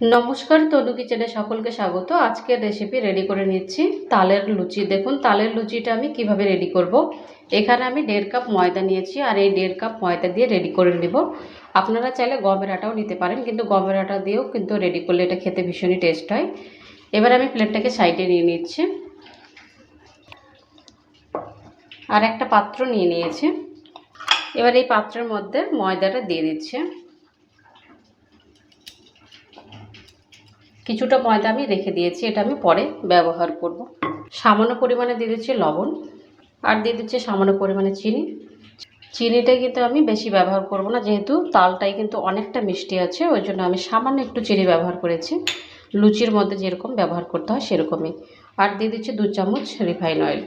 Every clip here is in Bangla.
নমস্কার, তনু কিচেনে সকলকে স্বাগত। আজকের রেসিপি রেডি করে নিচ্ছি তালের লুচি। দেখুন, তালের লুচিটা আমি কীভাবে রেডি করব। এখানে আমি দেড় কাপ ময়দা নিয়েছি আর এই দেড় কাপ ময়দা দিয়ে রেডি করে নেব। আপনারা চাইলে গমের আটাও নিতে পারেন, কিন্তু গমের আটা দিয়েও কিন্তু রেডি করলে এটা খেতে ভীষণই টেস্ট হয়। এবার আমি প্লেটটাকে সাইডে নিয়ে নিচ্ছি। আর একটা পাত্র নিয়ে নিয়েছি। এবার এই পাত্রের মধ্যে ময়দাটা দিয়ে দিচ্ছে। কিছুটা ময়দা আমি রেখে দিয়েছি, এটা আমি পরে ব্যবহার করব। সামান্য পরিমাণে দিয়ে দিচ্ছি লবণ আর দিয়ে দিচ্ছি সামান্য পরিমাণে চিনি। চিনিটা কিন্তু আমি বেশি ব্যবহার করব না, যেহেতু তালটাই কিন্তু অনেকটা মিষ্টি আছে, ওই জন্য আমি সামান্য একটু চিনি ব্যবহার করেছি। লুচির মধ্যে যেরকম ব্যবহার করতে হয় সেরকমই। আর দিয়ে দিচ্ছি দু চামচ রিফাইন অয়েল।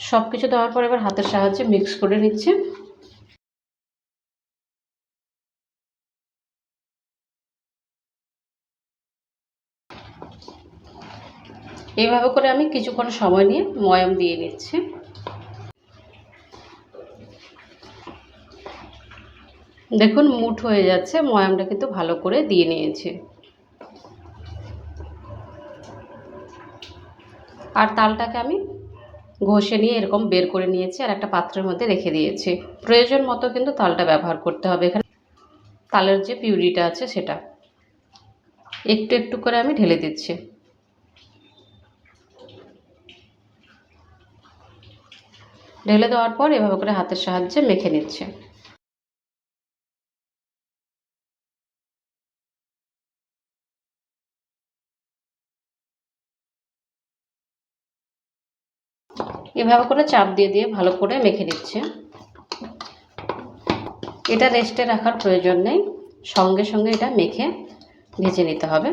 সব কিছু দেওয়ার পর এবার হাতের সাহায্যে মিক্স করে নিচ্ছে। এইভাবে করে আমি কিছুক্ষণ সময় নিয়ে ময়াম দিয়ে নিচ্ছি। দেখুন, মুঠ হয়ে যাচ্ছে। ময়ামটা কিন্তু ভালো করে দিয়ে নিয়েছে। আর তালটাকে আমি ঘষে নিয়ে এরকম বের করে নিয়েছি আর একটা পাত্রের মধ্যে রেখে দিয়েছি। প্রয়োজন মতো কিন্তু তালটা ব্যবহার করতে হবে। এখানে তালের যে পিউরিটা আছে সেটা। একটু একটু করে আমি ঢেলে দিচ্ছি। ঢেলে দেওয়ার পর এভাবে করে হাতের সাহায্যে মেখে নিচ্ছে। এভাবে করে চাপ দিয়ে দিয়ে ভালো করে মেখে নিচ্ছে। এটা রেস্টে রাখার প্রয়োজন নেই। সঙ্গে সঙ্গে এটা মেখে ভেজে নিতে হবে।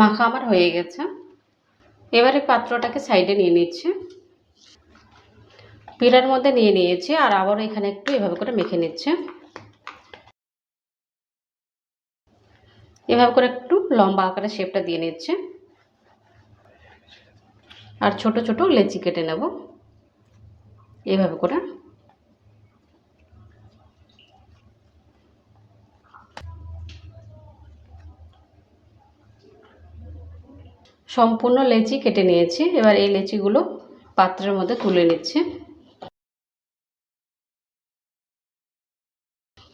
মাখা আমার হয়ে গেছে। এবারে পাত্রটাকে সাইডে নিয়ে নিচ্ছে। পিড়ার মধ্যে নিয়ে নিয়েছি আর আবারও এখানে একটু এভাবে করে মেখে নিচ্ছে। এভাবে করে একটু লম্বা আকারে শেপটা দিয়ে নিচ্ছে। আর ছোট ছোট লেচি কেটে নেব। এভাবে করে সম্পূর্ণ লেচি কেটে নিয়েছি। এবার এই লেচিগুলো পাত্রের মধ্যে তুলে নিচ্ছে।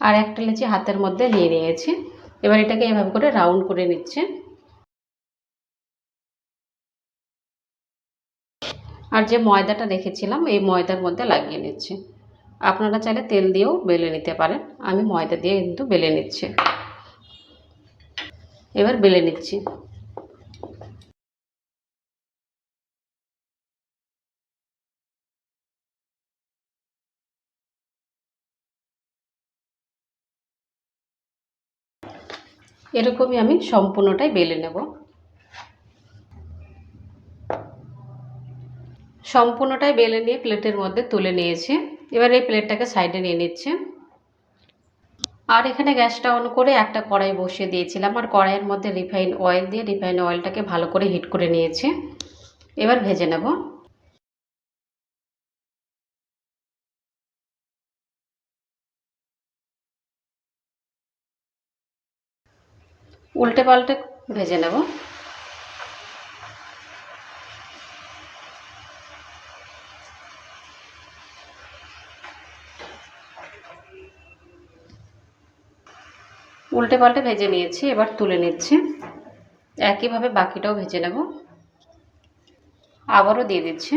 আর একটা লেচি হাতের মধ্যে নিয়ে নিয়েছি। এবার এটাকে এভাবে করে রাউন্ড করে নিচ্ছে। আর যে ময়দাটা রেখেছিলাম, এই ময়দার মধ্যে লাগিয়ে নিচ্ছে। আপনারা চাইলে তেল দিয়েও বেলে নিতে পারেন। আমি ময়দা দিয়ে কিন্তু বেলে নিচ্ছি। এবার বেলে নিচ্ছি। এরকমই আমি সম্পূর্ণটাই বেলে নেব। সম্পূর্ণটাই বেলে নিয়ে প্লেটের মধ্যে তুলে নিয়েছি। এবার এই প্লেটটাকে সাইডে নিয়ে নিচ্ছে। আর এখানে গ্যাসটা অন করে একটা কড়াই বসিয়ে দিয়েছিলাম। আর কড়াইয়ের মধ্যে রিফাইন অয়েল দিয়ে রিফাইন অয়েলটাকে ভালো করে হিট করে নিয়েছি। এবার ভেজে নেব। উল্টে পাল্টে ভেজে নেব। উল্টে পাল্টে ভেজে নিয়েছি, এবার তুলে নিচ্ছি। একইভাবে বাকিটাও ভেজে নেব। আবারও দিয়ে দিচ্ছি।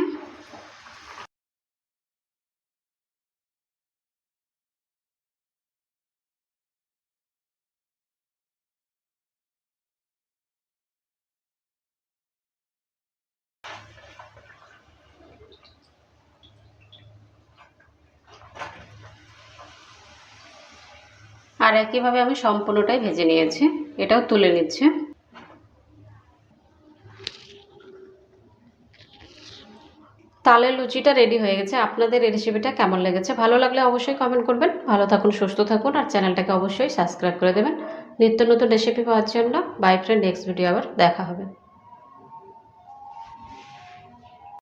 আর একইভাবে আমি সম্পূর্ণটাই ভেজে নিয়েছি। এটাও তুলে নিচ্ছে। তালের লুচিটা রেডি হয়ে গেছে। আপনাদের এই রেসিপিটা কেমন লেগেছে? ভালো লাগলে অবশ্যই কমেন্ট করবেন। ভালো থাকুন, সুস্থ থাকুন, আর চ্যানেলটাকে অবশ্যই সাবস্ক্রাইব করে দেবেন। নিত্য নতুন রেসিপি পাওয়ার জন্য। বাই ফ্রেন্ড নেক্সট ভিডিও আবার দেখা হবে।